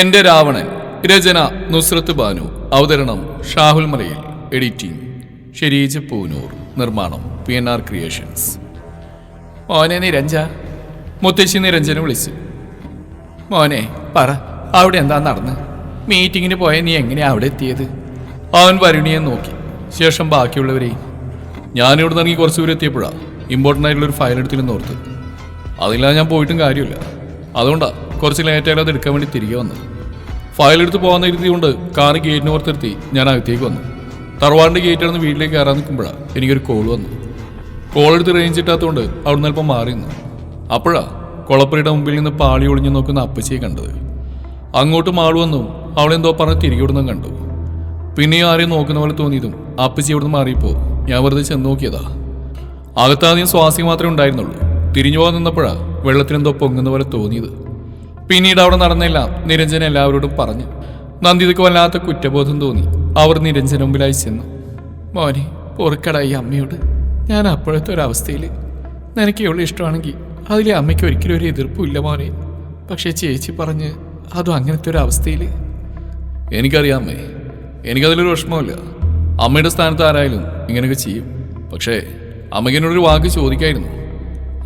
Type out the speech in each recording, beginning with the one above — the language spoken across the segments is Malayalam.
എന്റെ രാവണൻ രചന നുസ്രത്ത് ബാനു. അവതരണം ഷാഹുൽ മലയിൽ. എഡിറ്റിംഗ് ഷെരീജ് പൂനൂർ. നിർമ്മാണം പി എൻ ആർ ക്രിയേഷൻസ്. മോനെ നിരഞ്ജ മുത്തശ്ശി നിരഞ്ജനെ വിളിച്ചു. മോനെ പറ അവിടെ എന്താ നടന്ന്? മീറ്റിങ്ങിന് പോയ നീ എങ്ങനെയാ അവിടെ എത്തിയത്? അവൻ വരുണിയെ നോക്കി. ശേഷം ബാക്കിയുള്ളവരെയും ഞാനിവിടെ നിന്ന് കുറച്ച് ദൂരം എത്തിയപ്പോഴാണ് ഇമ്പോർട്ടന്റ് ആയിട്ടുള്ള ഒരു ഫയൽ എടുത്തില്ലെന്ന് ഓർത്ത്. അതില്ലാതെ ഞാൻ പോയിട്ടും കാര്യമില്ല. അതുകൊണ്ടാ കുറച്ച് ലേറ്റായിട്ട് അത് എടുക്കാൻ വേണ്ടി തിരികെ വന്നത്. ഫയൽ എടുത്ത് പോകാൻ ഇരുത്തി കൊണ്ട് കാർ ഗേറ്റിന് പുറത്തെടുത്തി ഞാൻ അകത്തേക്ക് വന്നു. തറവാടിന്റെ ഗേറ്റ് നടന്ന് വീട്ടിലേക്ക് കയറാൻ നിൽക്കുമ്പോഴാണ് എനിക്കൊരു കോൾ വന്നു കോൾ എടുത്ത് റേഞ്ച് ഇട്ടാത്തതുകൊണ്ട് അവിടുന്ന് അല്പം മാറി നിന്നു. അപ്പോഴാ കുളപ്പുരയുടെ മുമ്പിൽ നിന്ന് പാളി ഒളിഞ്ഞു നോക്കുന്ന അപ്പച്ചിയെ കണ്ടത്. അങ്ങോട്ട് മാൾ വന്നു അവളെന്തോ പറഞ്ഞ് തിരികെ വിടുന്നതും കണ്ടു. പിന്നെയും ആരെയും നോക്കുന്ന പോലെ തോന്നിയതും അപ്പച്ചി അവിടുന്ന് മാറിയപ്പോൾ ഞാൻ വെറുതെ ചെന്ന് നോക്കിയതാ. അകത്താദ്യം സ്വാസിക മാത്രമേ ഉണ്ടായിരുന്നുള്ളൂ. തിരിഞ്ഞു പോകാൻ നിന്നപ്പോഴാണ് വെള്ളത്തിനെന്തോ പൊങ്ങുന്ന പോലെ തോന്നിയത്. പിന്നീട് അവിടെ നടന്നെല്ലാം നിരഞ്ജന എല്ലാവരോടും പറഞ്ഞു. നന്ദിതയ്ക്ക് വല്ലാത്ത കുറ്റബോധം തോന്നി. അവർ നിരഞ്ജന മുമ്പിലായി ചെന്നു. മോനെ പൊറുക്കടായി അമ്മയോട്. ഞാൻ അപ്പോഴത്തെ ഒരവസ്ഥയിൽ നിനക്ക് എവിടെ ഇഷ്ടമാണെങ്കിൽ അതിലെ അമ്മയ്ക്ക് ഒരിക്കലും ഒരു എതിർപ്പുമില്ല മോനെ. പക്ഷേ ചേച്ചി പറഞ്ഞ് അതും അങ്ങനത്തെ ഒരു അവസ്ഥയിൽ എനിക്കറിയാമേ എനിക്കതിലൊരു വിഷമമില്ല അമ്മയുടെ സ്ഥാനത്ത് ആരായാലും ഇങ്ങനെയൊക്കെ ചെയ്യും. പക്ഷേ അമ്മയ്ക്ക് എന്നോടൊരു വാക്ക് ചോദിക്കായിരുന്നു.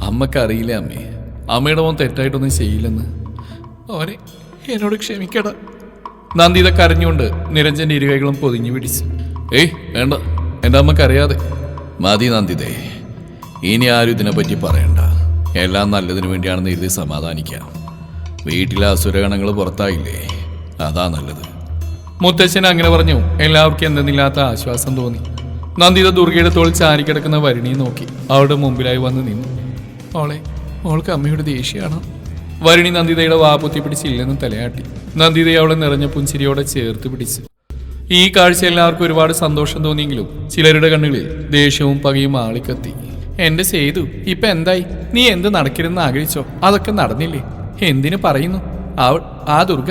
അമ്മക്കറിയില്ല അമ്മേ അമ്മയുടെ മോൻ തെറ്റായിട്ടൊന്നും ചെയ്യില്ലെന്ന്. ഓനെ എന്നോട് ക്ഷമിക്കട. നന്ദിത കരഞ്ഞുകൊണ്ട് നിരഞ്ജന്റെ ഇരുകൈകളും പൊതിഞ്ഞു പിടിച്ചു. ഏയ് വേണ്ട. എന്റെ അമ്മക്കറിയാതെ മതി നന്ദിതേ. ഇനി ആരും ഇതിനെപ്പറ്റി പറയണ്ട. എല്ലാം നല്ലതിനു വേണ്ടിയാണെന്ന് എഴുതി സമാധാനിക്കാം. വീട്ടിലെ അസുരഗണങ്ങൾ പുറത്തായില്ലേ? അതാ നല്ലത്. മുത്തച്ഛൻ അങ്ങനെ പറഞ്ഞു. എല്ലാവർക്കും എന്തെന്നില്ലാത്ത ആശ്വാസം തോന്നി. നന്ദിത ദുർഗയുടെ തോൾ ചാരിക്കിടക്കുന്ന വരുണിയെ നോക്കി. അവളുടെ മുമ്പിലായി വന്ന് നിന്നു. അവളെ അവൾക്ക് അമ്മയുടെ ദേഷ്യമാണോ വരുണി നന്ദിതയുടെ വാ പൊത്തി പിടിച്ചില്ലെന്ന് തലയാട്ടി. നന്ദിതയെ അവളെ നിറഞ്ഞ പുഞ്ചിരിയോടെ ചേർത്ത് പിടിച്ചു. ഈ കാഴ്ച എല്ലാവർക്കും ഒരുപാട് സന്തോഷം തോന്നിയെങ്കിലും ചിലരുടെ കണ്ണുകളിൽ ദേഷ്യവും പകയും ആളിക്കത്തി. എന്റെ ചെയ്തു ഇപ്പൊ എന്തായി? നീ എന്ത് നടക്കരുതെന്ന് ആഗ്രഹിച്ചോ? അതൊക്കെ നടന്നില്ലേ? എന്തിനു പറയുന്നു? അവൾ ആ ദുർഗ.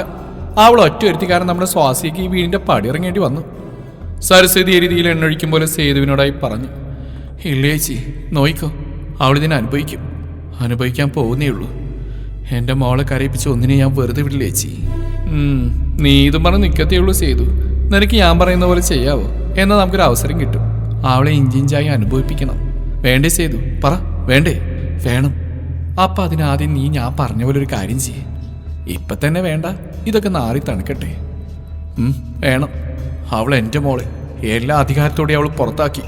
അവൾ ഒറ്റ ഒരുത്തിക്കാരൻ നമ്മുടെ സ്വാസിക്ക് ഈ വീടിന്റെ പടിയിറങ്ങേണ്ടി വന്നു. സരസ്വതി രീതിയിൽ എണ്ണൊഴിക്കും പോലെ സേതുവിനോടായി പറഞ്ഞു. ഇല്ലേച്ചി നോയിക്കോ. അവളിതിനെ അനുഭവിക്കും. അനുഭവിക്കാൻ പോകുന്നേ ഉള്ളൂ. എന്റെ മോളെ കരയിപ്പിച്ച് ഒന്നിനെ ഞാൻ വെറുതെ വിടില്ല ചേച്ചി. നീ ഇതും പറഞ്ഞ് നിക്കത്തേയുള്ളൂ ചെയ്തു നിനക്ക് ഞാൻ പറയുന്ന പോലെ ചെയ്യാവോ? എന്നാൽ നമുക്കൊരു അവസരം കിട്ടും. അവളെ ഇഞ്ചിഞ്ചായി അനുഭവിപ്പിക്കണം. വേണ്ടേ ചെയ്തു പറ വേണ്ടേ? വേണം. അപ്പൊ അതിനാദ്യം നീ ഞാൻ പറഞ്ഞ പോലെ ഒരു കാര്യം ചെയ്യേ. ഇപ്പൊ തന്നെ വേണ്ട. ഇതൊക്കെ നാറി തണുക്കട്ടെ. വേണം. അവൾ എന്റെ മോളെ. എല്ലാ അധികാരത്തോടെ അവൾ പുറത്താക്കി.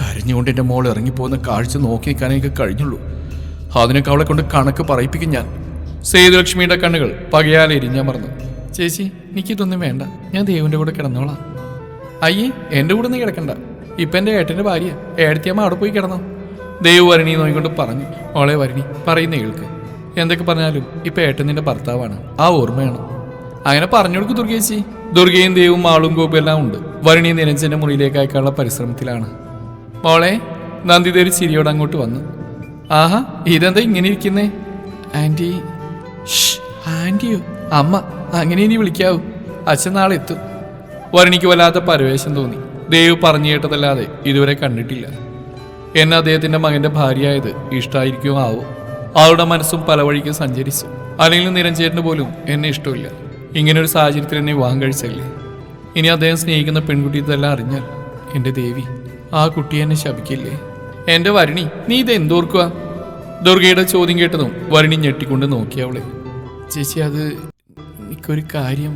കരഞ്ഞുകൊണ്ട് എന്റെ മോൾ ഇറങ്ങിപ്പോകുന്ന കാഴ്ച നോക്കി നിൽക്കാനേക്ക് കഴിഞ്ഞുള്ളൂ. അതിനൊക്കെ അവളെ കൊണ്ട് കണക്ക് പറയിപ്പിക്കും ഞാൻ. സേതുലക്ഷ്മിയുടെ കണ്ണുകൾ പകയാലെ എരിഞ്ഞാൻ മറന്നു. ചേച്ചി എനിക്കിതൊന്നും വേണ്ട. ഞാൻ ദേവിന്റെ കൂടെ കിടന്നോളാം. അയ്യേ എന്റെ കൂടെ നീ കിടക്കണ്ട. ഇപ്പം എന്റെ ഏട്ടന്റെ ഭാര്യ. ഏടത്തിയമ്മ അവിടെ പോയി കിടന്നോ. ദേവ് വരണി നോയിക്കൊണ്ട് പറഞ്ഞു. മോളെ വരണി പറയുന്ന കേൾക്ക്. എന്തൊക്കെ പറഞ്ഞാലും ഇപ്പം ഏട്ടൻ നിന്റെ ഭർത്താവാണ്. ആ ഓർമ്മയാണ്. അങ്ങനെ പറഞ്ഞു കൊടുക്കും ദുർഗേച്ചി ദുർഗയും ദേവും ആളും ഗോപും എല്ലാം ഉണ്ട്. വരണി നിരഞ്ജന്റെ മുറിയിലേക്ക് അയക്കാനുള്ള പരിശ്രമത്തിലാണ്. മോളെ നന്ദിത ചിരിയോടെ ചിരിയോട് അങ്ങോട്ട് വന്നു. ആഹാ ഇതെന്താ ഇങ്ങനെ ഇരിക്കുന്നേ? ആന്റി. ആന്റിയോ അമ്മ അങ്ങനെ ഇനി വിളിക്കാവൂ. അച്ഛൻ നാളെ എത്തും. വരുണിക്ക് വല്ലാത്ത പരവേശം തോന്നി. ദേവ് പറഞ്ഞു കേട്ടതല്ലാതെ ഇതുവരെ കണ്ടിട്ടില്ല. എന്നെ അദ്ദേഹത്തിന്റെ മകന്റെ ഭാര്യയായത് ഇഷ്ടമായിരിക്കുമോ ആവോ? അവളുടെ മനസ്സും പല വഴിക്ക് സഞ്ചരിച്ചു. അല്ലെങ്കിൽ നിരഞ്ജേട്ടന് പോലും എന്നെ ഇഷ്ടമില്ല. ഇങ്ങനെ ഒരു സാഹചര്യത്തിൽ എന്നെ വിവാഹം കഴിച്ചല്ലേ ഇനി അദ്ദേഹം സ്നേഹിക്കുന്ന പെൺകുട്ടി ഇതെല്ലാം അറിഞ്ഞാൽ എന്റെ ദേവി ആ കുട്ടി എന്നെ ശപിക്കില്ലേ? എന്റെ വരുണി നീ ഇത് എന്തോർക്കുക ദുർഗയുടെ ചോദ്യം കേട്ടതും വരുണി ഞെട്ടിക്കൊണ്ട് നോക്കി അവളെ. ചേച്ചി അത് എനിക്കൊരു കാര്യം.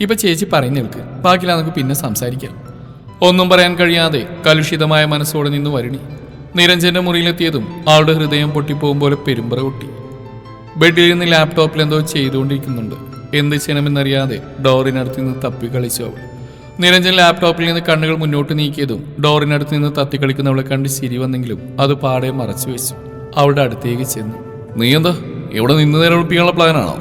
ഇപ്പൊ ചേച്ചി പറഞ്ഞു നിൽക്ക് ബാക്കിയില്ല നമുക്ക് പിന്നെ സംസാരിക്കാം. ഒന്നും പറയാൻ കഴിയാതെ കലുഷിതമായ മനസ്സോടെ നിന്ന് വരുണി. നിരഞ്ജന്റെ മുറിയിലെത്തിയതും ആളുടെ ഹൃദയം പൊട്ടിപ്പോകും പോലെ പെരുമ്പറ കൊട്ടി ബെഡിൽ നിന്ന് ലാപ്ടോപ്പിൽ എന്തോ ചെയ്തുകൊണ്ടിരിക്കുന്നുണ്ട്. എന്ത് ചെയ്യണമെന്നറിയാതെ ഡോറിനടുത്ത് നിന്ന് തപ്പി കളിച്ചു അവൾ. നിരഞ്ജൻ ലാപ്ടോപ്പിൽ നിന്ന് കണ്ണുകൾ മുന്നോട്ട് നീക്കിയതും ഡോറിനടുത്ത് നിന്ന് തത്തിക്കളിക്കുന്നവളെ കണ്ട് ചിരി വന്നെങ്കിലും അത് പാടെ മറച്ചു വെച്ചു. അവളുടെ അടുത്തേക്ക് ചെന്നു. നീ എന്താ? ഇവിടെ നിന്ന് നേരെ ഒളിപ്പിക്കാനുള്ള പ്ലാനാണോ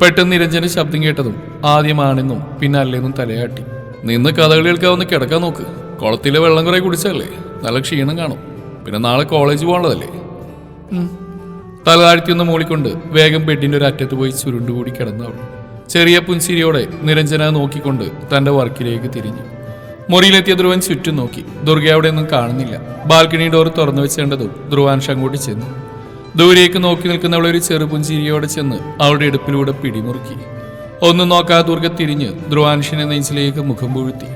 പെട്ടെന്ന് നിരഞ്ജന്റെ ശബ്ദം കേട്ടതും ആദ്യമാണെന്നും പിന്നെ അല്ലെന്നും തലയാട്ടി. നിന്ന് കഥകളി കേൾക്കാവുന്ന കിടക്കാൻ നോക്ക്. കുളത്തിലെ വെള്ളം കുറെ കുടിച്ചല്ലേ നല്ല ക്ഷീണം കാണും. പിന്നെ നാളെ കോളേജ് പോകാനുള്ളതല്ലേ? തലതാഴ്ത്തിയൊന്ന് തല താഴ്ത്തിയൊന്ന് മൂളിക്കൊണ്ട് വേഗം ബെഡിന്റെ ഒരു അറ്റത്ത് പോയി ചുരുണ്ടുകൂടി കിടന്നു അവൾ. ചെറിയ പുൻസിരിയോടെ നിരഞ്ജന നോക്കിക്കൊണ്ട് തന്റെ വർക്കിലേക്ക് തിരിഞ്ഞു. മുറിയിലെത്തിയ ധ്രുവൻ ചുറ്റും നോക്കി. ദുർഗ അവിടെ ഒന്നും കാണുന്നില്ല. ബാൽക്കണി ഡോർ തുറന്നു വെച്ചേണ്ടതും ധ്രുവാൻഷ് അങ്ങോട്ട് ചെന്നു. ദൂരേക്ക് നോക്കി നിൽക്കുന്നവളെ ഒരു ചെറുപുഞ്ചിരിയോടെ ചെന്ന് അവളുടെ എടുപ്പിലൂടെ പിടിമുറുക്കി. ഒന്നും നോക്കാതെ ദുർഗ തിരിഞ്ഞ് ധ്രുവാൻഷിനെ നെഞ്ചിലേക്ക് മുഖം പൂഴ്ത്തി.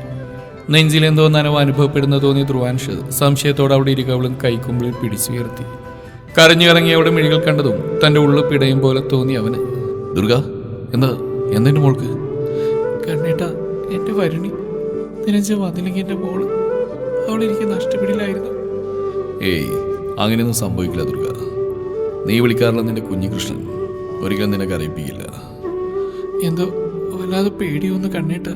നെഞ്ചിലെന്തോ നനവ് അനുഭവപ്പെടുന്ന തോന്നി ധ്രുവാൻഷ് സംശയത്തോടെ അവിടെ ഇരിക്കവളും കൈക്കുമ്പിളിൽ പിടിച്ചുയർത്തി. കരഞ്ഞിറങ്ങിയ അവിടെ മിഴികൾ കണ്ടതും തന്റെ ഉള്ളു പിടയും പോലെ തോന്നി അവന്. ദുർഗ എന്താ? എന്തെന്റെ മോൾക്ക്? കണ്ണേട്ട എന്റെ വരുണി. നിരഞ്ജ വന്നില്ലെങ്കിൽ എന്റെ മോൾ അവൾ എനിക്ക് നഷ്ടപ്പെടില്ലായിരുന്നു. ഏയ് അങ്ങനെയൊന്നും സംഭവിക്കില്ല ദുർഗ. നീ വിളിക്കാറുള്ള നിന്റെ കുഞ്ഞികൃഷ്ണൻ. ഒരിക്കലും നിനക്ക് അറിയിപ്പിക്കില്ല എന്തോ വല്ലാതെ പേടിയൊന്ന് കണ്ണേട്ട.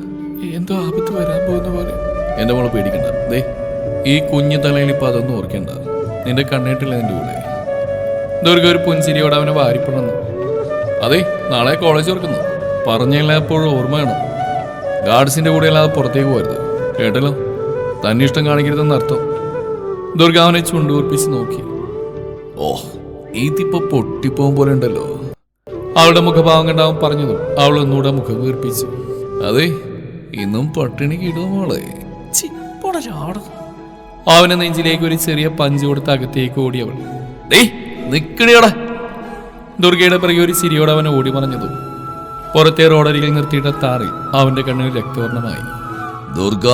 എന്തോ ആപത്ത് വരാൻ പോകുന്ന പോലെ. എന്റെ മോളെ പേടിക്കണ്ട. ദേ ഈ കുഞ്ഞു തലയിൽ ഇപ്പൊ അതൊന്നും ഓർക്കണ്ട. നിന്റെ കണ്ണേട്ടില്ല നിന്റെ കൂടെ? ദുർഗ ഒരു പുഞ്ചിരിയോടെ അവനെ വാരിപ്പുണർന്നു. അതെ നാളെ കോളേജ് ഓർക്കുന്നു പറഞ്ഞല്ല എപ്പോഴും ഓർമ്മ വേണം ഗാർഡ്സിന്റെ കൂടെ അല്ലാതെ പുറത്തേക്ക് പോരുത്. കേട്ടല്ലോ? തന്നെ ഇഷ്ടം കാണിക്കരുതെന്ന് അർത്ഥം. ദുർഗാവനെ ചുണ്ടുപിച്ച് നോക്കി. ഓ ഇതിപ്പോ പൊട്ടിപ്പോകും പോലെ ഉണ്ടല്ലോ. അവളുടെ മുഖഭാവം കണ്ടാവും പറഞ്ഞു അവൾ ഒന്നുകൂടെ മുഖം വീർപ്പിച്ചു. അതെ ഇന്നും പട്ടിണി കിടും മോളെ. അവനെ നെഞ്ചിലേക്ക് ഒരു ചെറിയ പഞ്ച് കൊടുത്ത് അകത്തേക്ക് ഓടിയവൾ അവൾ. ദുർഗയുടെ പിറകെ ഒരു ചിരിയോടെ അവനെ ഓടി മറഞ്ഞതും പുറത്തെ റോഡരികിൽ നിർത്തിയിട്ട താറിൽ അവന്റെ കണ്ണിൽ രക്തവർണമായി. ദുർഗ.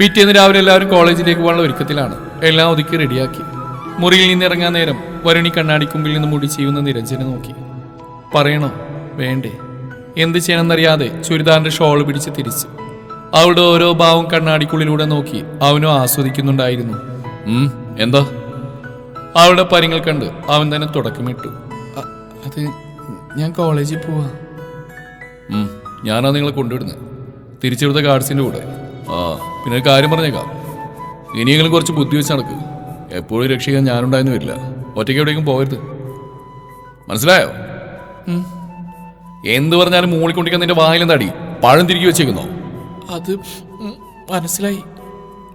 പിറ്റേന്ന് രാവിലെ എല്ലാവരും കോളേജിലേക്ക് പോകാനുള്ള ഒരുക്കത്തിലാണ്. എല്ലാം ഒതുക്കി റെഡിയാക്കി. മുറിയിൽ നിന്ന് ഇറങ്ങാൻ നേരം വരുണി കണ്ണാടിക്കുമ്പിൽ നിന്ന് മുടി ചെയ്യുന്ന നിരഞ്ജനെ നോക്കി. പറയണോ വേണ്ടേ? എന്ത് ചെയ്യണമെന്നറിയാതെ ചുരിദാറിന്റെ ഷോൾ പിടിച്ച് തിരിച്ചു. അവളുടെ ഓരോ ഭാവം കണ്ണാടിക്കുള്ളിലൂടെ നോക്കി അവനും ആസ്വദിക്കുന്നുണ്ടായിരുന്നു. എന്താ? അവളുടെ പരിങ്ങൾ കണ്ട് അവൻ തന്നെ തുടക്കമിട്ടു. "അ- അത് ഞാൻ കോളേജിൽ പോവാ. ഞാനാ നിങ്ങളെ കൊണ്ടുവിടുന്നത് തിരിച്ചെടുത്ത ഗാർഡ്സിന്റെ കൂടെ. ആ പിന്നെ കാര്യം പറഞ്ഞേക്കാം. ഇനിയെങ്കിലും കുറച്ച് ബുദ്ധി വെച്ച് നടക്ക്. എപ്പോഴും രക്ഷിക്കാൻ ഞാനുണ്ടായിരുന്നു വരില്ല. ഒറ്റയ്ക്ക് എവിടേക്കും പോകരുത്. മനസ്സിലായോ. എന്ത് പറഞ്ഞാലും മൂളിക്കൊണ്ടിരിക്കാൻ നിന്റെ വായിലും തടി പഴം തിരികെ വെച്ചേക്കുന്നോ? അത് മനസ്സിലായി.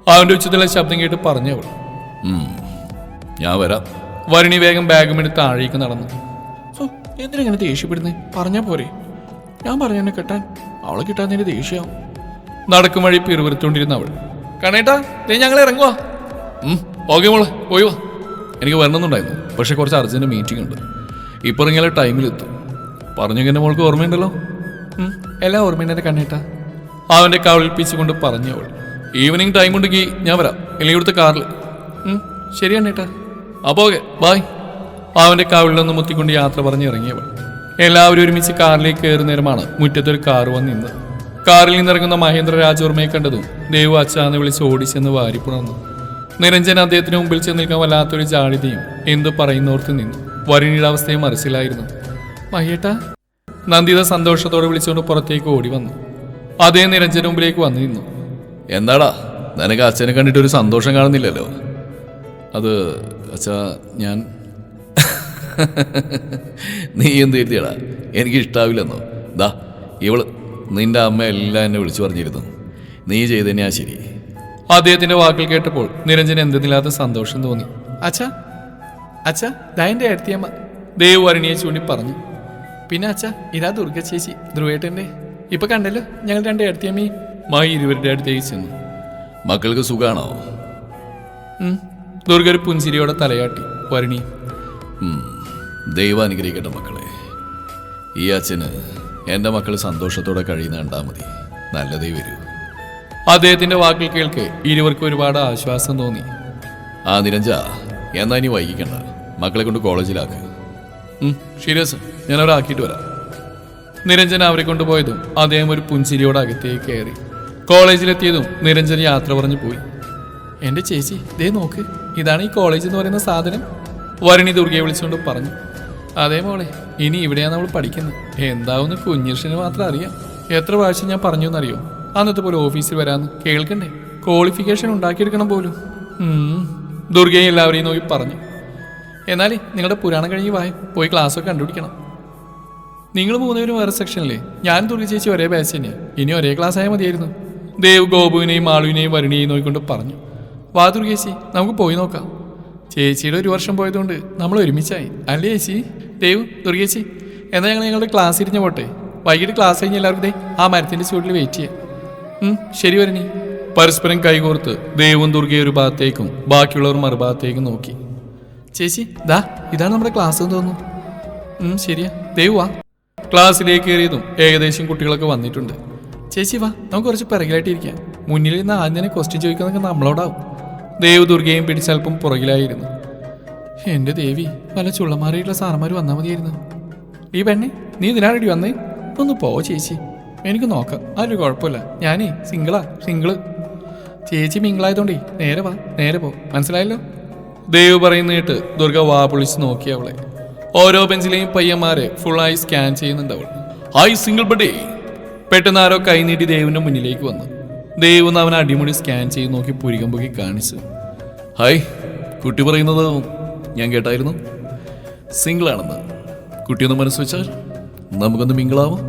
അവന്റെ ഉച്ചത്തിലെ ശബ്ദം കേട്ട് പറഞ്ഞവൾ ഉം. ഞാൻ വരാം. വരുണി വേഗം ബാഗും എടുത്ത് താഴേക്ക് നടന്നു. ഓ, എന്തിനാ ദേഷ്യപ്പെടുന്നേ? പറഞ്ഞാ പോരെ. ഞാൻ പറഞ്ഞെന്നെ കെട്ടാൻ. അവളെ കിട്ടാൻ നിന്റെ ദേഷ്യമാവും നടക്കും വഴി പിറുപിറുത്തോണ്ടിരുന്ന അവൾ. കണേട്ടാ നീ ഞങ്ങൾ ഇറങ്ങുവാ. ഓക്കെ മോളെ പോയി വാ. എനിക്ക് വരണമെന്നുണ്ടായിരുന്നു. പക്ഷെ കുറച്ച് അർജന്റ് മീറ്റിംഗ് ഉണ്ട്. ഇപ്പൊ ടൈമിൽ ടൈമിലെത്തും പറഞ്ഞു എന്റെ മോൾക്ക് ഓർമ്മയുണ്ടല്ലോ? എല്ലാം ഓർമ്മയുണ്ട് എന്റെ കണ്ണേട്ടാ. അവന്റെ കവിളിപ്പിച്ചുകൊണ്ട് പറഞ്ഞു അവൾ. ഈവനിങ് ടൈം ഉണ്ടെങ്കിൽ ഞാൻ വരാം. ഇല്ലെങ്കിൽ ഇവിടുത്തെ കാറിൽ. ശരി കണ്ണേട്ടാ. അപ്പോൾ ഓക്കെ ബായ് അവന്റെ കവിളിലൊന്ന് മുത്തിക്കൊണ്ട് യാത്ര പറഞ്ഞിറങ്ങിയവൾ എല്ലാവരും ഒരുമിച്ച് കാറിലേക്ക് കയറി നേരമാണ് മുറ്റത്തൊരു കാർ വന്ന് നിന്ന് കാറിൽ നിന്നിറങ്ങുന്ന മഹേന്ദ്ര രാജവർമ്മയെ കണ്ടതും ദേവു അച്ഛാന്ന് വിളിച്ച് ഓടിച്ചെന്ന് വാരിപ്പുണർന്നു നിരഞ്ജൻ അദ്ദേഹത്തിന് മുമ്പിൽ ചെന്ന് നിൽക്കാൻ വല്ലാത്തൊരു ജാളിതയും എന്തു പറയുന്നോർത്ത് നിന്നു. വരുണിയുടെ അവസ്ഥയും മനസ്സിലായിരുന്നു. മഹേട്ട. നന്ദിത സന്തോഷത്തോടെ വിളിച്ചുകൊണ്ട് പുറത്തേക്ക് ഓടി വന്നു. അതേ നിരഞ്ജന മുമ്പിലേക്ക് വന്നു നിന്നു. എന്താടാ? നിനക്ക് അച്ഛനെ കണ്ടിട്ട് ഒരു സന്തോഷം കാണുന്നില്ലല്ലോ. അത് അച്ഛാ ഞാൻ നീ എന്ത് എഴുതിയടാ? എനിക്ക് ഇഷ്ടാവില്ലെന്നോ ദാ ഇവൾ നിന്റെ അമ്മ എല്ലാം എന്നെ വിളിച്ചു പറഞ്ഞിരുന്നു. നീ ചെയ്തന്നെയാ ശരി. അദ്ദേഹത്തിന്റെ വാക്കുകൾ കേട്ടപ്പോൾ നിരഞ്ജൻ എന്തെന്നില്ലാത്ത സന്തോഷം തോന്നി. അച്ഛാ അച്ഛാ ദാ എന്റെ അടുത്തിയമ്മ ദേവ് വരണിയെ ചൂണ്ടി പറഞ്ഞു. പിന്നെ അച്ഛാ ഇതാ ദുർഗ ചേച്ചി ധ്രുവേട്ടന്റെ ഇപ്പൊ കണ്ടല്ലോ ഞങ്ങൾ രണ്ട് അടുത്തിയമ്മയും മായി ഇരുവരുടെ അടുത്തേക്ക് ചെന്നു. മക്കൾക്ക് സുഖാണോ. ദുർഗ ഒരു പുഞ്ചിരിയോടെ തലയാട്ടി. വരണി ദൈവം അനുഗ്രഹിക്കട്ടെ മക്കളെ. ഈ അച്ഛന് എന്റെ മക്കൾ സന്തോഷത്തോടെ കഴിയുന്ന കണ്ടാൽ മതി. നല്ലതേ വരൂ. അദ്ദേഹത്തിന്റെ വാക്കിൽ കേൾക്ക് ഇരുവർക്കും ഒരുപാട് ആശ്വാസം തോന്നി. ആ നിരഞ്ജ എന്നാ ഇനി വൈകിക്കണ്ട. മക്കളെ കൊണ്ട് കോളേജിലാക്ക്. ശരിയാ സർ. ഞാൻ അവരെ ആക്കിയിട്ട് വരാം. നിരഞ്ജൻ അവരെ കൊണ്ടുപോയതും അദ്ദേഹം ഒരു പുഞ്ചിരിയോടെ അകത്തേക്ക് കയറി. കോളേജിലെത്തിയതും നിരഞ്ജൻ യാത്ര പറഞ്ഞു പോയി. എന്റെ ചേച്ചി ദേ നോക്ക്. ഇതാണ് ഈ കോളേജ് എന്ന് പറയുന്ന സാധനം. വരുണി ദുർഗയെ വിളിച്ചുകൊണ്ട് പറഞ്ഞു അതേ മോളെ ഇനി ഇവിടെയാണ് നമ്മൾ പഠിക്കുന്നത്. എന്താവുന്ന കുഞ്ഞിഷിന് മാത്രം അറിയാം. എത്ര പ്രാവശ്യം ഞാൻ പറഞ്ഞു എന്നറിയോ അന്നത്തെ പോലെ ഓഫീസിൽ വരാന്ന് കേൾക്കണ്ടേ? ക്വാളിഫിക്കേഷൻ ഉണ്ടാക്കിയെടുക്കണം പോലും. ദുർഗയെ എല്ലാവരെയും നോക്കി പറഞ്ഞു. എന്നാലേ നിങ്ങളുടെ പുരാണം കഴിഞ്ഞ് വായ പോയി ക്ലാസ്സൊക്കെ കണ്ടുപിടിക്കണം. നിങ്ങൾ മൂന്നുപേരും വേറെ സെക്ഷനിലേ. ഞാൻ ദുർഗ ചേച്ചി ഒരേ ബാച്ച് തന്നെയാണ് ഇനി ഒരേ ക്ലാസ് ആയാൽ മതിയായിരുന്നു. ദേവ് ഗോപുവിനെയും മാളുവിനെയും വരുണിയെയും നോക്കിക്കൊണ്ട് പറഞ്ഞു. വാ ദുർഗേശി നമുക്ക് പോയി നോക്കാം. ചേച്ചിയുടെ ഒരു വർഷം പോയതുകൊണ്ട് നമ്മൾ ഒരുമിച്ചായി. അല്ലേ ചേച്ചി? ദേവ് ദുർഗേച്ചി എന്നാൽ ഞങ്ങൾ ഞങ്ങളുടെ ക്ലാസ് ഇരിഞ്ഞ പോട്ടെ? വൈകിട്ട് ക്ലാസ് കഴിഞ്ഞ് എല്ലാവർക്കും ദേ ആ മരത്തിന്റെ ചൂടിൽ വെയിറ്റ് ചെയ്യാം. ശരി വരണി. പരസ്പരം കൈകോർത്ത് ദേവും ദുർഗയും ഒരു ഭാഗത്തേക്കും ബാക്കിയുള്ളവർ മറുഭാഗത്തേക്കും നോക്കി. ചേച്ചി ദാ ഇതാണ് നമ്മുടെ ക്ലാസ് എന്ന് തോന്നുന്നു. ശരിയാ. ദേവ് വാ. ക്ലാസ്സിലേക്ക് കയറിയതും ഏകദേശം കുട്ടികളൊക്കെ വന്നിട്ടുണ്ട്. ചേച്ചി വാ നമുക്ക് കുറച്ച് പിറകിലായിട്ട് ഇരിക്കാം മുന്നിൽ നിന്ന് ആദ്യം തന്നെ ക്വസ്റ്റ്യൻ ചോദിക്കുന്നതൊക്കെ നമ്മളോടാവും. ദേവ് ദുർഗയും പിടിച്ചൽപ്പം പുറകിലായിരുന്നു. എന്റെ ദേവി പല ചുള്ളമാറിയിട്ടുള്ള സാറന്മാർ വന്നാൽ മതിയായിരുന്നു. ഈ പെണ്ണെ നീ ഇതിനാടി വന്നേ? ഒന്ന് പോ ചേച്ചി. എനിക്ക് നോക്കാം. അതൊരു കുഴപ്പമില്ല. ഞാനേ സിംഗിളാ സിംഗിൾ. ചേച്ചി മിങ്കിളായതുകൊണ്ടേ നേരെ വാ നേരെ പോ. മനസ്സിലായല്ലോ? ദേവ് പറയുന്ന കേട്ട് ദുർഗ വാ പൊളിച്ച് നോക്കി അവളെ. ഓരോ ബെഞ്ചിലെയും പയ്യന്മാരെ ഫുള്ളായി സ്കാൻ ചെയ്യുന്നുണ്ട് അവൾ ഹായ് സിംഗിൾ ബഡേ. പെട്ടെന്ന് ആരോ കൈനീട്ടി ദേവിന്റെ മുന്നിലേക്ക് വന്നു. ദേവ് അവൻ അടിമുടി സ്കാൻ ചെയ്ത് നോക്കി പുരികം പൊക്കി കാണിച്ചു. ഹായ് കുട്ടി പറയുന്നത് ഞാൻ കേട്ടായിരുന്നു. സിംഗിൾ ആണെന്ന് കുട്ടിയൊന്ന് മനസ്സ് വെച്ചാൽ നമുക്കൊന്ന് മിങ്കിളാവാം.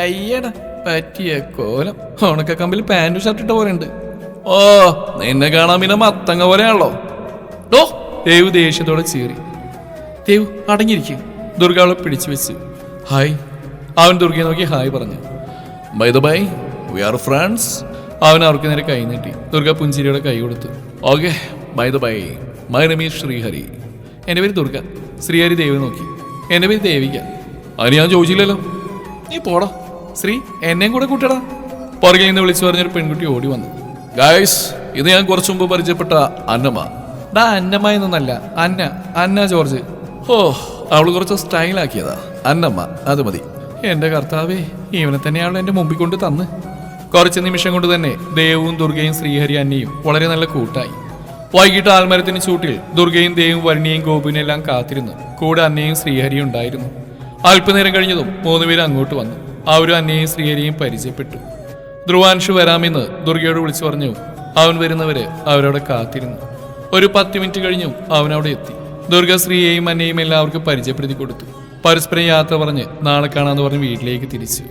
അയ്യട പറ്റിയ കോലം. ഉണക്ക കമ്പിൽ പാന്റും ഷർട്ട് ഇട്ട പോലെ ഉണ്ട് ഓ നിന്നെ കാണാൻ പിന്നെ മത്തങ്ങ പോലെയാണല്ലോ. ഓ ദേവ് ദേഷ്യത്തോടെ ചീറി. ദേവ് അടങ്ങിയിരിക്കും. ദുർഗ പിടിച്ചു വെച്ച്. ഹായ് അവൻ ദുർഗയെ നോക്കി ഹായ് പറഞ്ഞു. By the by we are friends അവൻ അവർക്ക് നേരെ കൈ നീട്ടി. ദുർഗ പുഞ്ചിരിയുടെ കൈ കൊടുത്തു. Okay by the by my Ramesh Sreehari എന്റെ പേര് ദുർഗ. ശ്രീഹരി ദേവി നോക്കി. എന്റെ പേര് ദേവിക. അതിന് ഞാൻ ചോദിച്ചില്ലല്ലോ. നീ പോടാ. ശ്രീ എന്നെയും കൂടെ കൂട്ടടാ. പുറകിൽ നിന്ന് വിളിച്ചു പറഞ്ഞൊരു പെൺകുട്ടി ഓടി വന്നു. ഗായ്സ് ഇത് ഞാൻ കുറച്ചു മുമ്പ് പരിചയപ്പെട്ട അന്നമ്മ. ഡാ അന്നമ്മ എന്നൊന്നല്ല. അന്ന അന്ന ജോർജ്. ഓ അവൾ കുറച്ച് സ്റ്റൈലാക്കിയതാ അന്നമ്മ അത് മതി. എന്റെ കർത്താവേ ഇവനെ തന്നെ അവൾ എന്റെ മുമ്പിൽ കൊണ്ട് തന്ന്. കുറച്ച് നിമിഷം കൊണ്ട് തന്നെ ദേവും ദുർഗയും ശ്രീഹരി അന്നയും വളരെ നല്ല കൂട്ടായി. വൈകിട്ട് ആൽമരത്തിന് ചൂട്ടിൽ ദുർഗയും ദേവും വരുണിയും ഗോപുവിനെ എല്ലാം കാത്തിരുന്നു. കൂടെ അന്നയും ശ്രീഹരിയും ഉണ്ടായിരുന്നു. അല്പനേരം കഴിഞ്ഞതും മൂന്നുപേരും അങ്ങോട്ട് വന്നു. അവരും അന്നയും ശ്രീഹരിയും പരിചയപ്പെട്ടു. ധ്രുവാൻഷു വരാമെന്ന് ദുർഗയോട് വിളിച്ചു പറഞ്ഞു. അവൻ വരുന്നവരെ അവരവിടെ കാത്തിരുന്നു. ഒരു പത്ത് മിനിറ്റ് കഴിഞ്ഞും അവൻ അവിടെ എത്തി. ദുർഗ ശ്രീയെയും അന്നയും എല്ലാവർക്കും പരിചയപ്പെടുത്തി കൊടുത്തു. പരസ്പരം യാത്ര പറഞ്ഞ് നാളെ കാണാന്ന് പറഞ്ഞ് വീട്ടിലേക്ക് തിരിച്ചു.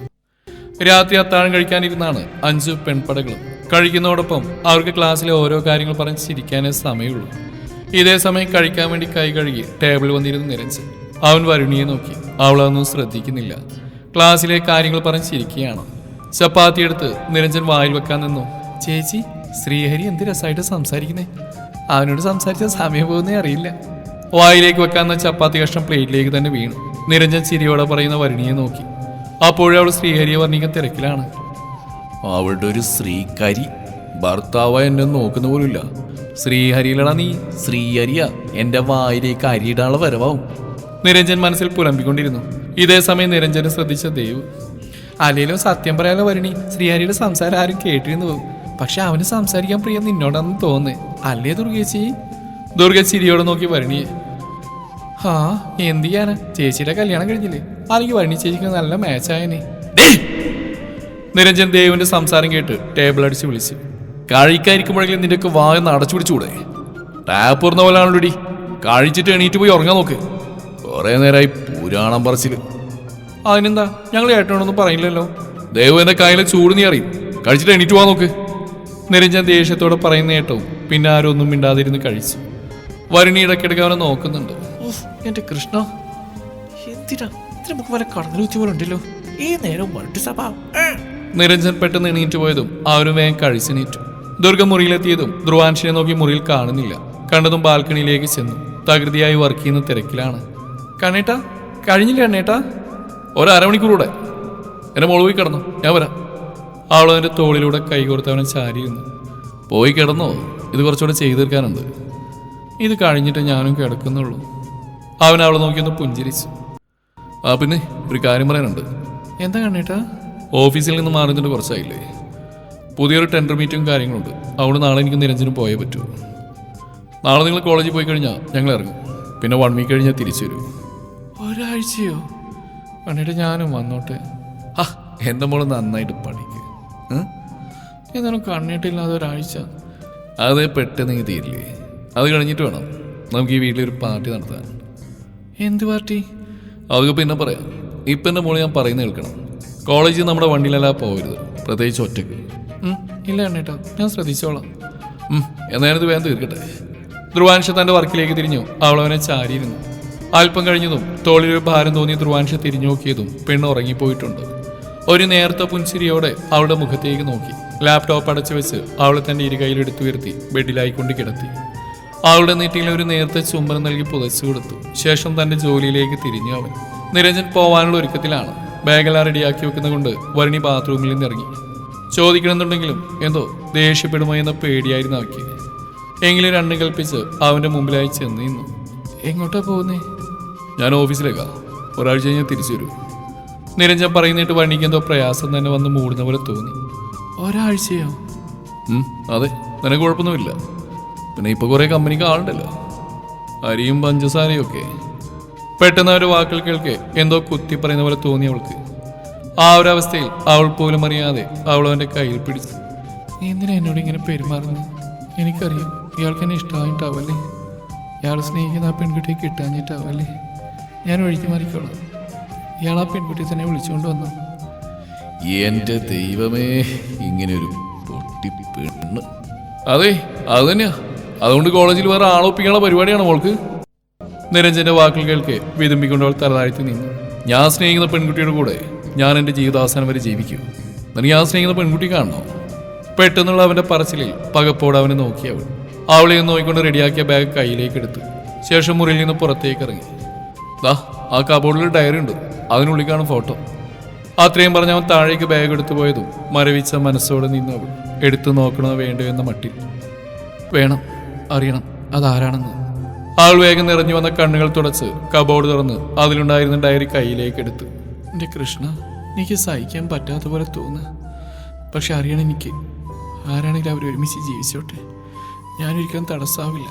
രാത്രി അത്താഴം കഴിക്കാനിരുന്നാണ് അഞ്ച് പെൺപടകളും. കഴിക്കുന്നതോടൊപ്പം അവർക്ക് ക്ലാസ്സിലെ ഓരോ കാര്യങ്ങൾ പറഞ്ഞ് ചിരിക്കാനേ സമയമുള്ളൂ. ഇതേ സമയം കഴിക്കാൻ വേണ്ടി കൈ കഴുകി ടേബിൾ വന്നിരുന്ന് നിരഞ്ജൻ അവൻ വരുണിയെ നോക്കി. അവളൊന്നും ശ്രദ്ധിക്കുന്നില്ല. ക്ലാസ്സിലെ കാര്യങ്ങൾ പറഞ്ഞ് ചിരിക്കുകയാണ്. ചപ്പാത്തി എടുത്ത് നിരഞ്ജൻ വായിൽ വെക്കാൻ നിന്നു. ചേച്ചി ശ്രീഹരി എന്ത് രസമായിട്ട് സംസാരിക്കുന്നേ? അവനോട് സംസാരിച്ച സമയം പോകുന്നേ അറിയില്ല. വായിലേക്ക് വെക്കാവുന്ന ചപ്പാത്തി കഷ്ണം പ്ലേറ്റിലേക്ക് തന്നെ വീണു. നിരഞ്ജൻ ചിരിയോടെ പറയുന്ന വരുണിയെ നോക്കി. അപ്പോഴും അവൾ ശ്രീഹരിയെ വർണിക്കാൻ തിരക്കിലാണ്. അവളുടെ ഒരു ശ്രീകരി ഭർത്താവ് എന്നെ നോക്കുന്ന പോലുമില്ല. ശ്രീഹരിയിലടാ നീ. ശ്രീഹരിയ. എന്റെ വായിലേക്ക് അരിയിടാനുള്ള വരവാവും. നിരഞ്ജൻ മനസ്സിൽ പുലമ്പിക്കൊണ്ടിരുന്നു. ഇതേ സമയം നിരഞ്ജനെ ശ്രദ്ധിച്ച ദേവ് അല്ലെങ്കിലും സത്യം പറയാലോ വരണി ശ്രീഹരിയുടെ സംസാരം ആരും കേട്ടിരുന്നു പോകും പക്ഷെ അവന് സംസാരിക്കാൻ പ്രിയം നിന്നോടാന്ന് തോന്നുന്നു. അല്ലേ ദുർഗേച്ചി? ദുർഗ ചിരിയോടെ നോക്കി വരണിയെ ആ എന്ത് ചെയ്യാനാ? ചേച്ചിയുടെ കല്യാണം കഴിഞ്ഞില്ലേ? അല്ലെങ്കിൽ വരണി ചേച്ചിക്ക് നല്ല മാച്ചായനെ നിരഞ്ജൻ ദേവിന്റെ സംസാരം കേട്ട് ടേബിൾ അടിച്ച് വിളിച്ച്. കഴിക്കാതിരിക്കുമ്പോഴെങ്കിലും നിന്റെ ഒക്കെ വായ അടച്ചു പിടിച്ചുകൂടെ? ടാപ്പ് തുറന്ന പോലാണല്ലോടി. കഴിച്ചിട്ട് എണീറ്റ് പോയി ഉറങ്ങാൻ നോക്ക്. കുറെ നേരമായി പുരാണം പറച്ചിൽ. അതിനെന്താ? ഞങ്ങൾ ഏട്ടനോടൊന്നും പറയില്ലല്ലോ. ദേവ് എന്റെ കയ്യിലെ ചൂട് നീ അറിയും. കഴിച്ചിട്ട് എണീറ്റ് പോവാൻ നോക്ക്. നിരഞ്ജൻ ദേഷ്യത്തോടെ പറയുന്ന കേട്ടോ. പിന്നെ ആരും ഒന്നും മിണ്ടാതിരുന്ന് കഴിച്ചു. വരുണി ഇടയ്ക്കിടയ്ക്ക് അവനെ നോക്കുന്നുണ്ട്. എന്റെ കൃഷ്ണ. എന്തിനാ? ഇതിന് നമുക്ക് വരെ പോലെ ഉണ്ടല്ലോ ഈ നേരം സഭ. നിരഞ്ജൻ പെട്ടെന്ന് എണീറ്റ് പോയതും അവരും വേഗം കഴിച്ചെണീറ്റു ദുർഗ മുറിയിലെത്തിയതും ധ്രുവാൻഷിനെ നോക്കി മുറിയിൽ കാണുന്നില്ല. കണ്ടതും ബാൽക്കണിയിലേക്ക് ചെന്നു. തകൃതിയായി വർക്ക് ചെയ്യുന്ന തിരക്കിലാണ്. കണ്ണേട്ടാ കഴിഞ്ഞില്ല കണ്ണേട്ടാ? ഒരു എന്നെ മോൾ പോയി കിടന്നു. ഞാൻ വരാം. അവൾ അവന്റെ തോളിലൂടെ കൈ കൊടുത്ത് അവനെ ചാരിയിരുന്നു പോയി കിടന്നോ. ഇത് കുറച്ചുകൂടെ ചെയ്തു തീർക്കാനുണ്ട്. ഇത് കഴിഞ്ഞിട്ട് ഞാനും കിടക്കുന്നുള്ളൂ. അവൻ അവളെ നോക്കിയൊന്ന് പുഞ്ചിരിച്ചു. ആ പിന്നെ ഒരു കാര്യം പറയാനുണ്ട്. എന്താ കണ്ണേട്ടാ? ഓഫീസിൽ നിന്ന് മാറുന്നതിന് കുറച്ചായില്ലേ? പുതിയൊരു ടെൻഡർ മീറ്റിംഗും കാര്യങ്ങളുണ്ട്. അവിടെ നാളെ എനിക്ക് നിരഞ്ജനം പോയേ പറ്റൂ. നാളെ നിങ്ങൾ കോളേജിൽ പോയി കഴിഞ്ഞാൽ ഞങ്ങൾ ഇറങ്ങും. പിന്നെ വൺ വീക്ക് കഴിഞ്ഞാൽ തിരിച്ചു വരൂ. ഒരാഴ്ചയോ? കണ്ണേട്ട് ഞാനും വന്നോട്ടെ. ആ എന്താ മോൾ നന്നായിട്ട് പഠിക്കുക എന്നാലും കണ്ണേട്ടില്ലാതെ ഒരാഴ്ച. അത് പെട്ടെന്ന് ഇങ്ങ് തീരില്ലേ? അത് കഴിഞ്ഞിട്ട് വേണം നമുക്ക് ഈ വീട്ടിലൊരു പാർട്ടി നടത്താൻ. എന്ത് പാർട്ടി? അതൊക്കെ പിന്നെ പറയാം. ഇപ്പം എന്റെ മോൾ ഞാൻ പറയുന്നത് കേൾക്കണം. കോളേജിൽ നമ്മുടെ വണ്ടിയിലല്ല പോകരുത്. പ്രത്യേകിച്ച് ഒറ്റയ്ക്ക് ഉം, ഇല്ല എണ്ണേട്ടാ ഞാൻ ശ്രദ്ധിച്ചോളാം. ഇത് വേഗം തീർക്കട്ടെ. ധ്രുവാൻഷ തന്റെ വർക്കിലേക്ക് തിരിഞ്ഞു. അവളവനെ ചാരിയിരുന്നു. അല്പം കഴിഞ്ഞതും തോളിലൊരു ഭാരം തോന്നി ധ്രുവാൻഷ തിരിഞ്ഞു നോക്കിയതും പെണ്ണ് ഉറങ്ങിപ്പോയിട്ടുണ്ട്. ഒരു നേർത്ത പുൻസിരിയോടെ അവളുടെ മുഖത്തേക്ക് നോക്കി. ലാപ്ടോപ്പ് അടച്ചു വെച്ച് അവളെ തന്റെ ഇരു കയ്യിലെടുത്തുയർത്തി ബെഡിലായിക്കൊണ്ട് കിടത്തി. അവളുടെ നീട്ടിയിൽ ഒരു നേരത്തെ ചുംബനം നൽകി പുതച്ചു കൊടുത്തു. ശേഷം തന്റെ ജോലിയിലേക്ക് തിരിഞ്ഞു അവൻ. നിരഞ്ജൻ പോവാനുള്ള ഒരുക്കത്തിലാണ്. ബാഗെല്ലാം റെഡിയാക്കി വെക്കുന്ന കൊണ്ട് വരണി ബാത്റൂമിൽ നിന്ന് ഇറങ്ങി. ചോദിക്കണമെന്നുണ്ടെങ്കിലും എന്തോ ദേഷ്യപ്പെടുമോ എന്ന പേടിയായിരുന്നു അവയ്ക്ക്. എങ്കിലും രണ്ടും കൽപ്പിച്ച് അവന്റെ മുമ്പിലായി ചെന്ന് നിന്നു. എങ്ങോട്ടാ പോകുന്നേ? ഞാൻ ഓഫീസിലേക്കാ. ഒരാഴ്ച കഴിഞ്ഞാൽ തിരിച്ചു വരൂ. നിരഞ്ജൻ പറയുന്നിട്ട് വണ്ടിക്ക് എന്തോ പ്രയാസം തന്നെ വന്ന് മൂടുന്ന പോലെ തോന്നി. ഒരാഴ്ചയോ? അതെ. നിനക്ക് കുഴപ്പമൊന്നുമില്ല. പിന്നെ ഇപ്പൊ കുറെ കമ്പനിക്ക് ആളുണ്ടല്ലോ. അരിയും പഞ്ചസാരയും ഒക്കെ. പെട്ടെന്ന് ഒരു വാക്കുകൾ കേൾക്കെ. എന്തോ കുത്തി പറയുന്ന പോലെ തോന്നി അവൾക്ക്. ആ ഒരു അവസ്ഥയിൽ അവൾ പോലും അറിയാതെ അവൾ അവന്റെ കയ്യിൽ പിടിച്ചു. "നീ എന്തിനാ എന്നോട് ഇങ്ങനെ പെരുമാറുന്നു എനിക്കറിയാം. ഇയാൾക്ക് എന്നെ ഇഷ്ടമായിട്ടാവല്ലേ? ഇയാൾ സ്നേഹിക്കുന്ന ആ പെൺകുട്ടിയെ കിട്ടാഞ്ഞിട്ടാവല്ലേ? ഞാൻ ഒഴുകി മാറിക്കോളാം. ഇയാൾ ആ പെൺകുട്ടിയെ തന്നെ വിളിച്ചുകൊണ്ട് വന്നു. എന്റെ ദൈവമേ ഒരു പൊട്ടി പെണ്ണ്. അതെ അത് തന്നെയാ. അതുകൊണ്ട് കോളേജിൽ വേറെ ആളൊപ്പിക്കാനുള്ള പരിപാടിയാണ് മോൾക്ക്. നിരഞ്ജന്റെ വാക്കുകൾ കേൾക്കെ വിതുമ്പിക്കൊണ്ട് അവൾ തലതാഴ്ത്തി നിന്നു. ഞാൻ സ്നേഹിക്കുന്ന പെൺകുട്ടിയുടെ കൂടെ ഞാൻ എന്റെ ജീവിതാവസാനം വരെ ജീവിക്കും. നിനക്ക് ഞാൻ സ്നേഹിക്കുന്ന പെൺകുട്ടി കാണണോ? പെട്ടെന്നുള്ള അവന്റെ പറച്ചിലിൽ പകപ്പോടെ അവനെ നോക്കി അവൾ. അവളെ നോക്കിക്കൊണ്ട് റെഡിയാക്കിയ ബാഗ് കയ്യിലേക്ക് എടുത്തു. ശേഷം മുറിയിൽ നിന്ന് പുറത്തേക്ക് ഇറങ്ങി. ദാ ആ കബോർഡിൽ ഡയറി ഉണ്ട്. അതിനുള്ളിൽ കാണും ഫോട്ടോ അത്രയും പറഞ്ഞ് അവൻ താഴേക്ക് ബാഗ് എടുത്തു പോയതും മരവിച്ച മനസ്സോടെ നിന്നു അവൾ. എടുത്തു നോക്കണോ വേണ്ടോ എന്ന മട്ടിൽ. വേണം. അറിയണം. അതാരാണെന്ന്. ആൾ വേഗം നിറഞ്ഞു വന്ന കണ്ണുകൾ തുടച്ച് കബോർഡ് തുറന്ന് അതിലുണ്ടായിരുന്ന ഡയറി കയ്യിലേക്ക് എടുത്തു. എന്റെ കൃഷ്ണ എനിക്ക് സഹിക്കാൻ പറ്റാത്ത പോലെ തോന്നുന്നു. പക്ഷെ അറിയണം എനിക്ക്. ആരാണെങ്കിലും അവർ ഒരുമിച്ച് ജീവിച്ചോട്ടെ. ഞാനൊരിക്കലും തടസ്സാവില്ല.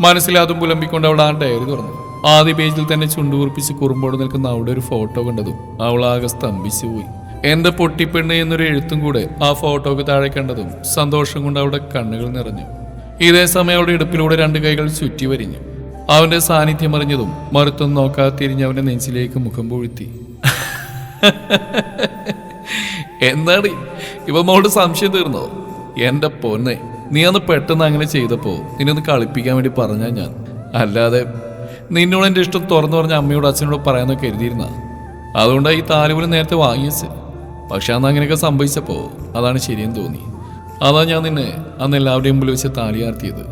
മനസ്സിലാതും പുലമ്പിക്കൊണ്ട് അവൾ ആ ഡയറി തുറന്നു. ആദ്യ പേജിൽ തന്നെ ചുണ്ടുകുറിപ്പിച്ച് കുറുമ്പോട് നിൽക്കുന്ന അവളുടെ ഒരു ഫോട്ടോ കണ്ടതും അവൾ ആകെ സ്തംഭിച്ചു പോയി. എന്റെ പൊട്ടിപ്പെണ്ണ് എന്നൊരു എഴുത്തും കൂടെ ആ ഫോട്ടോക്ക് താഴെ കണ്ടതും സന്തോഷം കൊണ്ട് അവളുടെ കണ്ണുകൾ നിറഞ്ഞു. ഇതേ സമയം അവളുടെ ഇടുപ്പിലൂടെ രണ്ട് കൈകൾ ചുറ്റി വരിഞ്ഞു. അവന്റെ സാന്നിധ്യം അറിഞ്ഞതും മറുത്തും നോക്കാതെ തിരിഞ്ഞ് അവന്റെ നെഞ്ചിലേക്ക് മുഖം പൊഴുത്തി. എന്താണ് ഇവ മോളുടെ സംശയം തീർന്നോ? എന്റെ പൊന്നെ നീ അന്ന് പെട്ടെന്ന് അങ്ങനെ ചെയ്തപ്പോ നിന്നൊന്ന് കളിപ്പിക്കാൻ വേണ്ടി പറഞ്ഞ ഞാൻ. അല്ലാതെ നിന്നോട് എന്റെ ഇഷ്ടം തുറന്നു പറഞ്ഞ അമ്മയോട് അച്ഛനോട് പറയാന്നൊക്കെ കരുതിയിരുന്ന. അതുകൊണ്ടാണ് ഈ താലിപുരം നേരത്തെ വാങ്ങിയത് പക്ഷെ അന്ന് അങ്ങനെയൊക്കെ സംഭവിച്ചപ്പോ അതാണ് ശരിയെന്ന് തോന്നി. അതാ ഞാൻ നിന്നെ അന്ന് എല്ലാവരുടെയും മുമ്പിൽ വെച്ച് താലിയാർത്തിയത്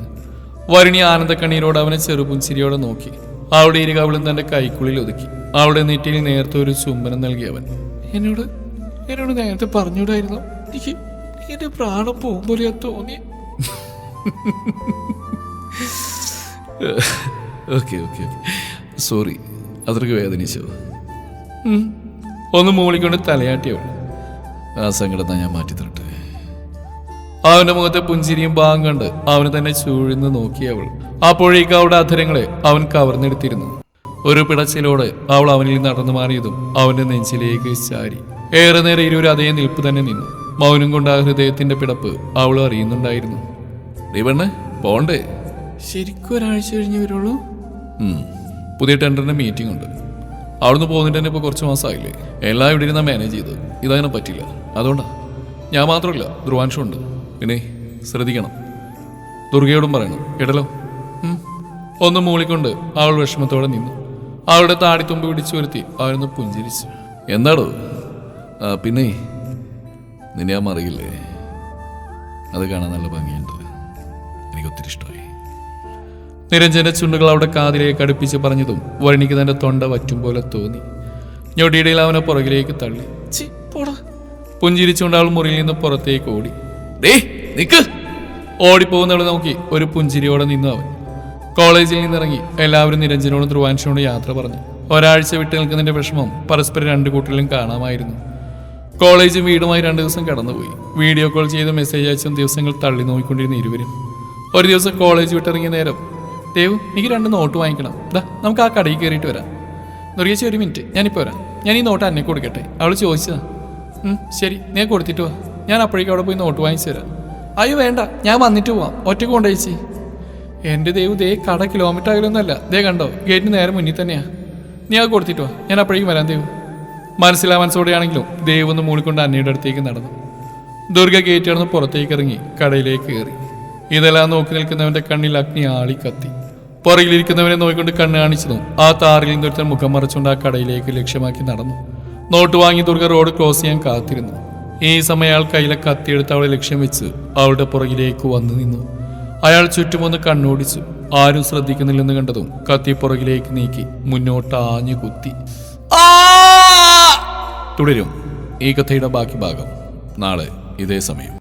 വരുണി ആനന്ദക്കണ്ണീരോട് അവനെ ചെറുപുഞ്ചിരിയോടെ നോക്കി. അവളുടെ ഇരുകവളും തന്റെ കൈക്കുള്ളിൽ ഒതുക്കി. അവളുടെ നെറ്റിയിൽ നേരത്തെ ഒരു ചുംബനം നൽകി അവൻ എന്നോട് എന്നോട് നേരത്തെ പറഞ്ഞൂടായിരുന്നു എനിക്ക് എന്റെ പ്രാണം പോകുമ്പോലെയാ തോന്നി. ഓക്കെ ഓക്കെ സോറി അത്രയ്ക്ക് വേദനിച്ചോ? ഒന്ന് മൂളിക്കൊണ്ട് തലയാട്ടി അവൾ ആ സങ്കടം ഞാൻ മാറ്റി തരട്ടെ അവന്റെ മുഖത്തെ പുഞ്ചിരിയും ഭാഗം കണ്ട് അവന് തന്നെ ചൂഴ്ന്ന് നോക്കി അവൾ. അപ്പോഴേക്ക് അവളുടെ അധരങ്ങളെ അവൻ കവർന്നെടുത്തിരുന്നു. ഒരു പിടച്ചിലോടെ അവൾ അവനിൽ നടന്നു മാറിയതും അവന്റെ നെഞ്ചിലേക്ക് ചാരി. ഏറെ നേരം ഇരുവരും അതേ നിൽപ്പ് തന്നെ നിന്നു. മൗനം കൊണ്ട് ആ ഹൃദയത്തിന്റെ പിടപ്പ് അവൾ അറിയുന്നുണ്ടായിരുന്നു. നീ പോണ്ടേ? ശരിക്കും ഒരാഴ്ച കഴിഞ്ഞ് വരുള്ളൂ? പുതിയ ടെൻഡറിന്റെ മീറ്റിംഗ് ഉണ്ട്. അവിടുന്ന് പോകുന്നിട്ട് തന്നെ ഇപ്പൊ കുറച്ച് മാസമായില്ലേ? എല്ലാം ഇവിടെ ഇരുന്ന് മാനേജ് ചെയ്തു ഇതങ്ങനെ പറ്റില്ല. അതുകൊണ്ടാ. ഞാൻ മാത്രമല്ല ധ്രുവാൻഷും ഉണ്ട് പിന്നെ ശ്രദ്ധിക്കണം. ദുർഗയോടും പറയണം. കേട്ടല്ലോ? ഒന്ന് മൂളിക്കൊണ്ട് അവൾ വിഷമത്തോടെ നിന്നു. അവളുടെ താടിത്തുമ്പ് പിടിച്ചു വരുത്തി അവരൊന്ന് പുഞ്ചിരിച്ചു. എന്താടോ? പിന്നെ? നിന്നെ ഞാൻ മറിയില്ലേ? അത് കാണാൻ നല്ല ഭംഗിയുണ്ട്. എനിക്ക് ഒത്തിരി ഇഷ്ടമായി. നിരഞ്ജന്റെ ചുണ്ടുകൾ അവിടെ കാതിലേക്ക് അടുപ്പിച്ച് പറഞ്ഞതും വഴിക്ക് തന്റെ തൊണ്ട വറ്റും പോലെ തോന്നി. ഞൊടിയിടയിൽ അവനെ പുറകിലേക്ക് തള്ളി. പുഞ്ചിരിച്ചുകൊണ്ട് അവൾ മുറിയിൽ നിന്ന് പുറത്തേക്ക് ഓടി. ഡേ നിക്ക്. ഓടിപ്പോകുന്നവളെ നോക്കി ഒരു പുഞ്ചിരിയോടെ നിന്നു അവൻ. കോളേജിൽ നിന്നിറങ്ങി എല്ലാവരും നിരഞ്ജനോടും ധ്രുവാൻഷനോടും യാത്ര പറഞ്ഞു. ഒരാഴ്ച വിട്ടു നിൽക്കുന്നതിന്റെ വിഷമം പരസ്പരം രണ്ടു കൂട്ടരിലും കാണാമായിരുന്നു. കോളേജും വീടുമായി രണ്ടു ദിവസം കടന്നുപോയി. വീഡിയോ കോൾ ചെയ്ത് മെസ്സേജ് അയച്ചും ദിവസങ്ങൾ തള്ളി നോക്കിക്കൊണ്ടിരുന്ന ഇരുവരും. ഒരു ദിവസം കോളേജ് വിട്ടിറങ്ങിയ നേരം ദേവ് എനിക്ക് രണ്ട് നോട്ട് വാങ്ങിക്കണം. ദാ നമുക്ക് ആ കടയിൽ കയറിയിട്ട് വരാം. നുറിയച്ചി ഒരു മിനിറ്റ്. ഞാനിപ്പോൾ വരാം. ഞാൻ ഈ നോട്ട് അന്നെ കൊടുക്കട്ടെ. അവൾ ചോദിച്ചതാ ശരി നീ കൊടുത്തിട്ട് വാ. ഞാൻ അപ്പോഴേക്കും അവിടെ പോയി നോട്ട് വാങ്ങിച്ചു തരാം. അയ്യോ വേണ്ട. ഞാൻ വന്നിട്ട് പോവാം. ഒറ്റയ്ക്ക് കൊണ്ടുപോയിച്ചി എന്റെ ദൈവം ദേ കട കിലോമീറ്റർ അകലൊന്നുമല്ല ദേ കണ്ടോ ഗേറ്റിന് നേരെ മുന്നിൽ തന്നെയാണ് നീ അത് കൊടുത്തിട്ട് വാ. ഞാൻ അപ്പോഴേക്കും വരാം ദൈവം. മനസ്സിലാ മനസ്സോടെയാണെങ്കിലും ദൈവം ഒന്ന് മൂളിക്കൊണ്ട് അന്നയുടെ അടുത്തേക്ക് നടന്നു. ദുർഗ ഗേറ്റ് കടന്ന് പുറത്തേക്ക് ഇറങ്ങി കടയിലേക്ക് കയറി. ഇതെല്ലാം നോക്കി നിൽക്കുന്നവന്റെ കണ്ണിൽ അഗ്നി ആളി കത്തി. പുറകിലിരിക്കുന്നവനെ നോക്കിക്കൊണ്ട് കണ്ണ് കാണിച്ചതും ആ താറിൽ നിന്നൊരുത്തൻ മുഖം മറച്ചുകൊണ്ട് ആ കടയിലേക്ക് ലക്ഷ്യമാക്കി നടന്നു. നോട്ട് വാങ്ങി ദുർഗ റോഡ് ക്രോസ് ചെയ്യാൻ കാത്തിരുന്നു. ഈ സമയം അയാൾ കയ്യിലെ കത്തിയെടുത്ത് അവളെ ലക്ഷ്യം വെച്ച് അവളുടെ പുറകിലേക്ക് വന്നു നിന്നു. അയാൾ ചുറ്റും ചുറ്റുമൊന്ന് കണ്ണോടിച്ചു. ആരും ശ്രദ്ധിക്കുന്നില്ലെന്ന് കണ്ടതും കത്തി പുറകിലേക്ക് നീക്കി മുന്നോട്ട് ആഞ്ഞു കുത്തി തുടരും. ഈ കഥയുടെ ബാക്കി ഭാഗം നാളെ ഇതേ സമയം.